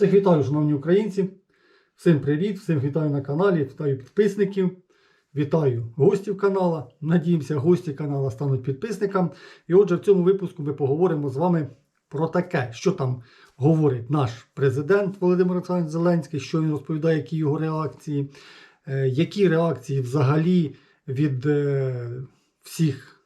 Всіх вітаю, шановні українці. Всім привіт, всім вітаю на каналі, вітаю підписників, вітаю гостів канала. Надіємося, гості канала стануть підписниками. І отже, в цьому випуску ми поговоримо з вами про таке, що там говорить наш президент Володимир Олександрович Зеленський, що він розповідає, які його реакції, е, які реакції взагалі від е, всіх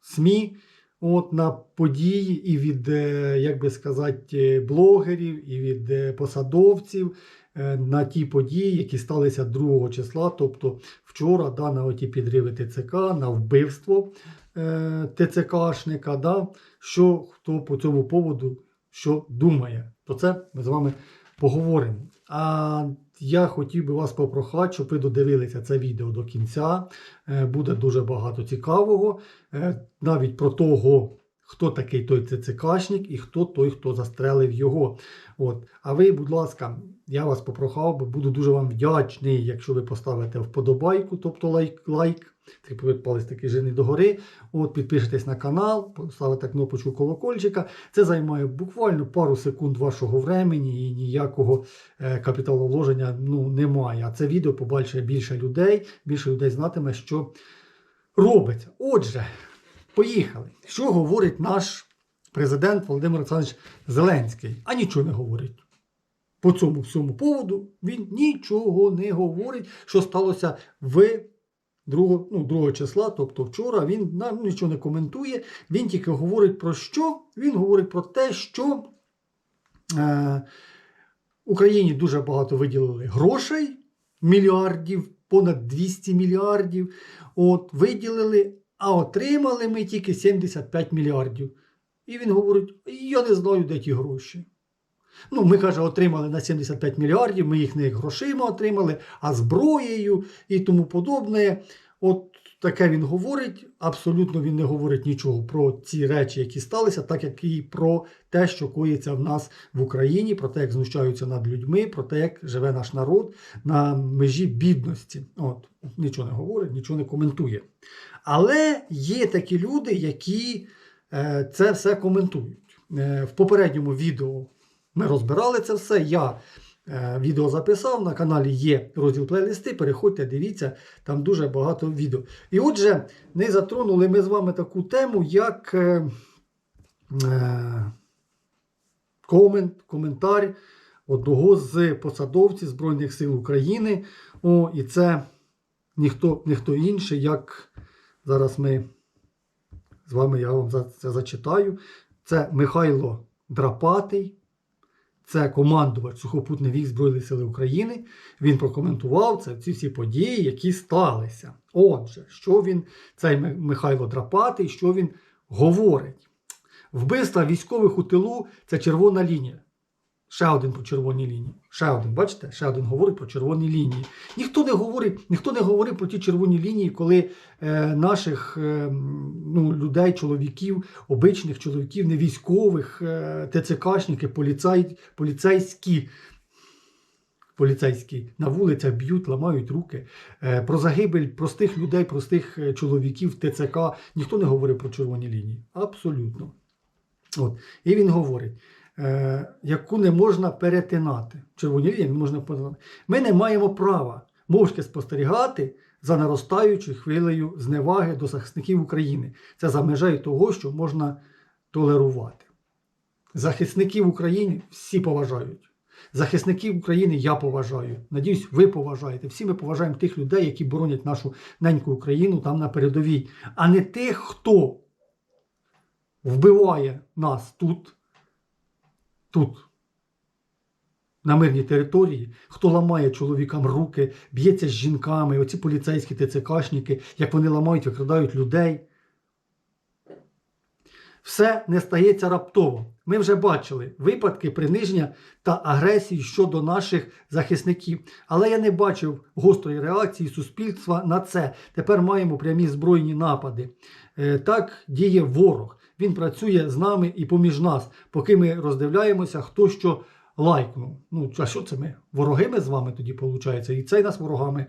СМІ от, на події і від, е, як би сказати, блогерів, і від е, посадовців е, на ті події, які сталися 2 числа, тобто вчора, да, на оті підриви ТЦК, на вбивство е, ТЦКшника, да, що хто по цьому поводу що думає. Про це ми з вами поговоримо. А я хотів би вас попрохати, щоб ви додивилися це відео до кінця. Е, Буде дуже багато цікавого, е, навіть про того, хто такий той ЦЦКшник і хто той, хто застрелив його. От. А ви, будь ласка, я вас попрохав, би, буду дуже вам вдячний, якщо ви поставите вподобайку, тобто лайк, лайк. Типу палець такий жирний догори. От, підпишитесь на канал, поставите кнопочку колокольчика. Це займає буквально пару секунд вашого времени і ніякого е, капіталовложення ну, немає. А це відео побачить більше людей, більше людей знатиме, що робиться. Отже, поїхали. Що говорить наш президент Володимир Олександрович Зеленський? А нічого не говорить. По цьому всьому поводу він нічого не говорить, що сталося в 2, ну, 2 числа, тобто вчора, він нам нічого не коментує. Він тільки говорить про що? Він говорить про те, що е, Україні дуже багато виділили грошей, мільярдів, понад 200 мільярдів. От, виділили, а отримали ми тільки 75 мільярдів. І він говорить: я не знаю, де ті гроші. Ну, ми каже, отримали на 75 мільярдів, ми їх не грошима отримали, а зброєю і тому подобне. От таке він говорить. Абсолютно він не говорить нічого про ці речі, які сталися, так як і про те, що коїться в нас в Україні, про те, як знущаються над людьми, про те, як живе наш народ на межі бідності. От, нічого не говорить, нічого не коментує. Але є такі люди, які е, це все коментують. Е, в попередньому відео ми розбирали це все. Я відео записав. На каналі є розділ плейлисти. Переходьте, дивіться, там дуже багато відео. І отже, не затронули ми з вами таку тему, як е, е, комент, коментар одного з посадовців Збройних сил України. О, і це ніхто, ніхто інший, як зараз ми з вами я вам це зачитаю. Це Михайло Драпатий. Це командувач сухопутних військ Збройних сил України. Він прокоментував це ці всі події, які сталися. Отже, що він, цей Михайло Драпатий, що він говорить? Вбивства військових у тилу це червона лінія. Ще один про червоні лінії. Ще один, бачите? Ще один говорить про червоні лінії. Ніхто не говорить, ніхто не говорить про ті червоні лінії, коли е, наших е, ну, людей, чоловіків, обичних чоловіків, не військових, е, ТЦКшники, поліцай, поліцейські. Поліцейські на вулицях б'ють, ламають руки. Е, про загибель простих людей, простих е, чоловіків ТЦК. Ніхто не говорить про червоні лінії. Абсолютно. От. І він говорить яку не можна перетинати. Червоні лінії не можна перетинати. Ми не маємо права мовчки спостерігати за наростаючою хвилею зневаги до захисників України. Це за межею того, що можна толерувати. Захисників України всі поважають. Захисників України я поважаю. Надіюсь, ви поважаєте. Всі ми поважаємо тих людей, які боронять нашу неньку Україну там на передовій, а не тих, хто вбиває нас тут, тут, на мирній території, хто ламає чоловікам руки, б'ється з жінками, оці поліцейські ТЦКшники, як вони ламають, викрадають людей. Все не стається раптово. Ми вже бачили випадки приниження та агресії щодо наших захисників. Але я не бачив гострої реакції суспільства на це. Тепер маємо прямі збройні напади. Е, Так діє ворог. Він працює з нами і поміж нас, поки ми роздивляємося, хто що лайкнув. Ну, а що це ми? Вороги ми з вами тоді, виходить? І цей нас ворогами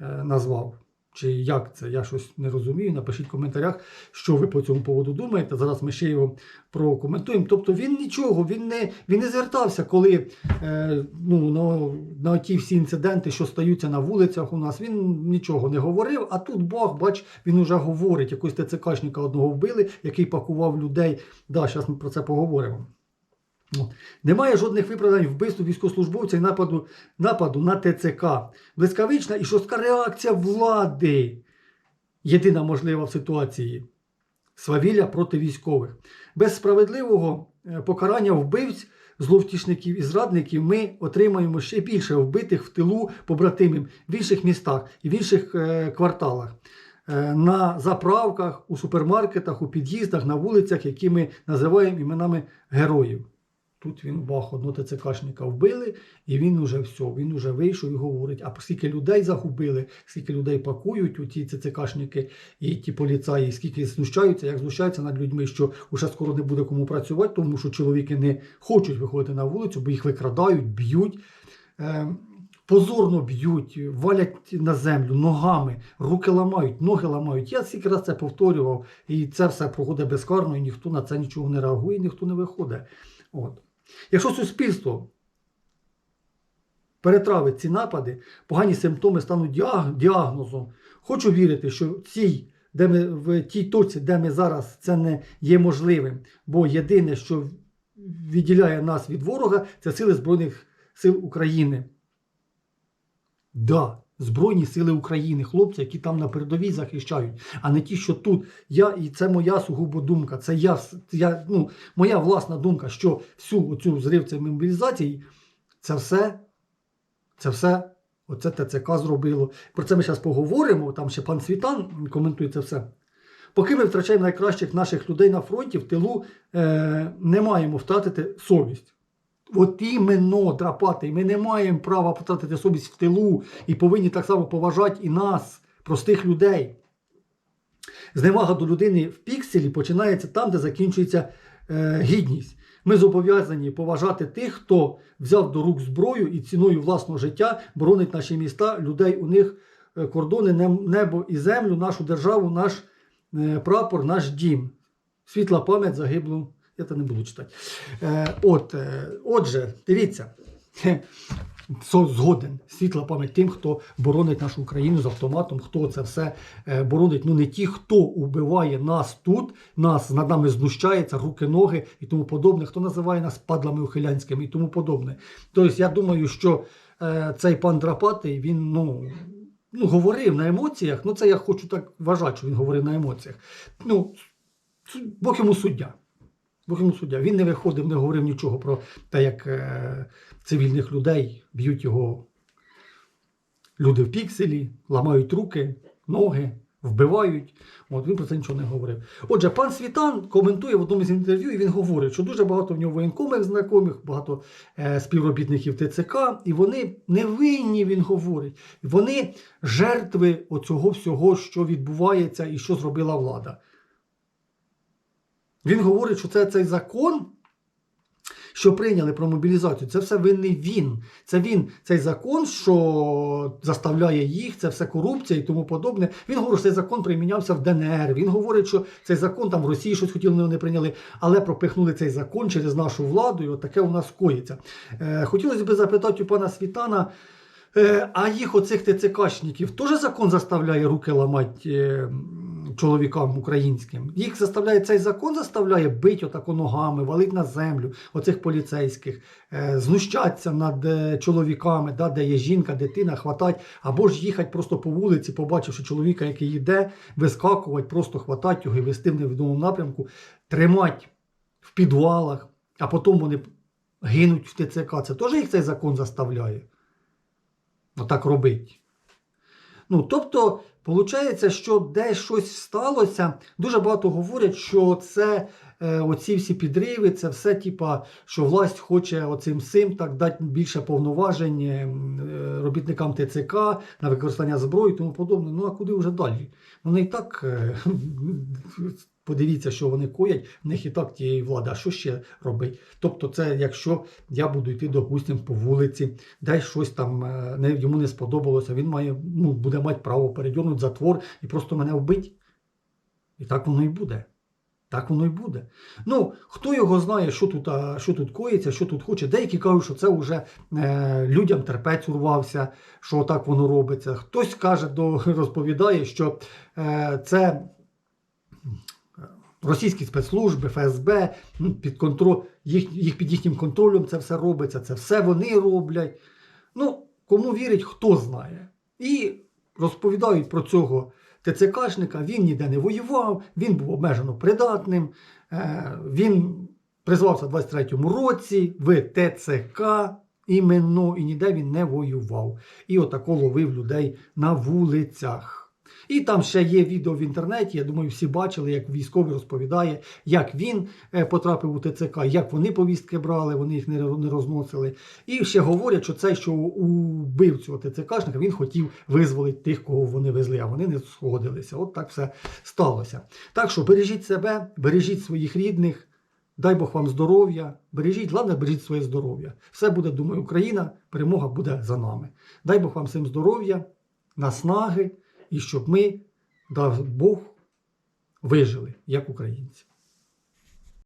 е, назвав. Чи як це? Я щось не розумію. Напишіть в коментарях, що ви по цьому поводу думаєте. Зараз ми ще його прокоментуємо. Тобто він нічого, він не, він не звертався, коли е, ну, на, на ті всі інциденти, що стаються на вулицях у нас, він нічого не говорив. А тут Бог, бач, він уже говорить. Якось ТЦКшника одного вбили, який пакував людей. Да, зараз ми про це поговоримо. От. Немає жодних виправдань вбивству військовослужбовця і нападу, нападу на ТЦК. Блискавична і жорстка реакція влади. Єдина можлива в ситуації. Свавілля проти військових. Без справедливого е, покарання вбивць, зловтішників і зрадників ми отримаємо ще більше вбитих в тилу побратимів в інших містах і в інших е, кварталах. Е, На заправках, у супермаркетах, у під'їздах, на вулицях, які ми називаємо іменами героїв. Тут він бах, одного ТЦКшника вбили, і він уже все, він уже вийшов і говорить, а скільки людей загубили, скільки людей пакують у ті ЦЦКшники і ті поліцаї, скільки знущаються, як знущаються над людьми, що вже скоро не буде кому працювати, тому що чоловіки не хочуть виходити на вулицю, бо їх викрадають, б'ють. Е, Позорно б'ють, валять на землю ногами, руки ламають, ноги ламають. Я скільки раз це повторював, і це все проходить безкарно, і ніхто на це нічого не реагує, ніхто не виходить. От. Якщо суспільство перетравить ці напади, погані симптоми стануть діагнозом. Хочу вірити, що в цій, де ми, в тій точці, де ми зараз, це не є можливим. Бо єдине, що відділяє нас від ворога, це сили Збройних сил України. Да, Збройні сили України, хлопці, які там на передовій захищають, а не ті, що тут. Я, і це моя сугубо думка. Це я, я, ну, моя власна думка, що всю цю зрив цієї мобілізації, це все, це все, оце ТЦК зробило. Про це ми зараз поговоримо. Там ще пан Світан коментує це все. Поки ми втрачаємо найкращих наших людей на фронті, в тилу е, не маємо втратити совість. От іменно драпати. Ми не маємо права потратити совість в тилу і повинні так само поважати і нас, простих людей. Зневага до людини в пікселі починається там, де закінчується е, гідність. Ми зобов'язані поважати тих, хто взяв до рук зброю і ціною власного життя боронить наші міста, людей у них е, кордони, небо і землю, нашу державу, наш е, прапор, наш дім. Світла пам'ять загиблу. Я це не буду читати. Е, от, е, отже, дивіться. Згоден, світла пам'ять тим, хто боронить нашу Україну з автоматом, хто це все е, боронить. Ну не ті, хто убиває нас тут, нас над нами знущається, руки, ноги і тому подобне, хто називає нас падлами ухилянськими і тому подобне. Тобто, я думаю, що е, цей пан Драпатий, він ну, ну, говорив на емоціях. Ну, це я хочу так вважати, що він говорив на емоціях. Ну, Бог йому суддя. Бог суддя. Він не виходив, не говорив нічого про те, як е, цивільних людей б'ють його люди в пікселі, ламають руки, ноги, вбивають. От він про це нічого не говорив. Отже, пан Світан коментує в одному з інтерв'ю, і він говорить, що дуже багато в нього воєнкомих знайомих, багато е, співробітників ТЦК, і вони не винні, він говорить. Вони жертви оцього всього, що відбувається і що зробила влада. Він говорить, що це цей закон, що прийняли про мобілізацію, це все винний він. Це він, цей закон, що заставляє їх, це все корупція і тому подобне. Він говорить, що цей закон примінявся в ДНР. Він говорить, що цей закон там в Росії щось хотіли, не прийняли, але пропихнули цей закон через нашу владу, і от таке у нас коїться. Е, хотілося б запитати у пана Світана. Е, а їх оцих ТЦКшників теж закон заставляє руки ламати е, чоловікам українським. Їх заставляє цей закон заставляє бити отако ногами, валить на землю оцих поліцейських, е, знущатися над е, чоловіками, да, де є жінка, дитина, хватать, або ж їхати просто по вулиці, побачивши чоловіка, який йде, вискакувати, просто хватати його і вести в невідомому напрямку, тримати в підвалах, а потім вони гинуть в ТЦК. Це теж їх цей закон заставляє отак робить. Ну, тобто, виходить, що десь щось сталося. Дуже багато говорять, що це е, оці всі підриви, це все, типа, що власть хоче оцим сим так дати більше повноважень е, робітникам ТЦК на використання зброї і тому подобне. Ну а куди вже далі? Вони і так е, Подивіться, що вони коять, в них і так тієї влади. А що ще робить? Тобто, це якщо я буду йти допустим, по вулиці, десь щось там е, не, йому не сподобалося, він має, ну, буде мати право передьонути затвор і просто мене вбить. І так воно і буде. Так воно і буде. Ну, хто його знає, що тут, а, що тут коїться, що тут хоче. Деякі кажуть, що це вже е, людям терпець урвався, що так воно робиться. Хтось каже, до, розповідає, що е, це російські спецслужби, ФСБ, ну, під контроль, їх, їх під їхнім контролем це все робиться, це все вони роблять. Ну, кому вірить, хто знає. І розповідають про цього ТЦКшника, він ніде не воював, він був обмежено придатним, е, він призвався в 23-му році в ТЦК іменно, і ніде він не воював. І отако ловив людей на вулицях. І там ще є відео в інтернеті. Я думаю, всі бачили, як військовий розповідає, як він е, потрапив у ТЦК, як вони повістки брали, вони їх не розносили. І ще говорять, що цей, що убив цього ТЦКшника, він хотів визволити тих, кого вони везли, а вони не сходилися. От так все сталося. Так що бережіть себе, бережіть своїх рідних. Дай Бог вам здоров'я, бережіть, головне, бережіть своє здоров'я. Все буде, думаю, Україна, перемога буде за нами. Дай Бог вам всім здоров'я, наснаги, і щоб ми, дав Бог, вижили як українці.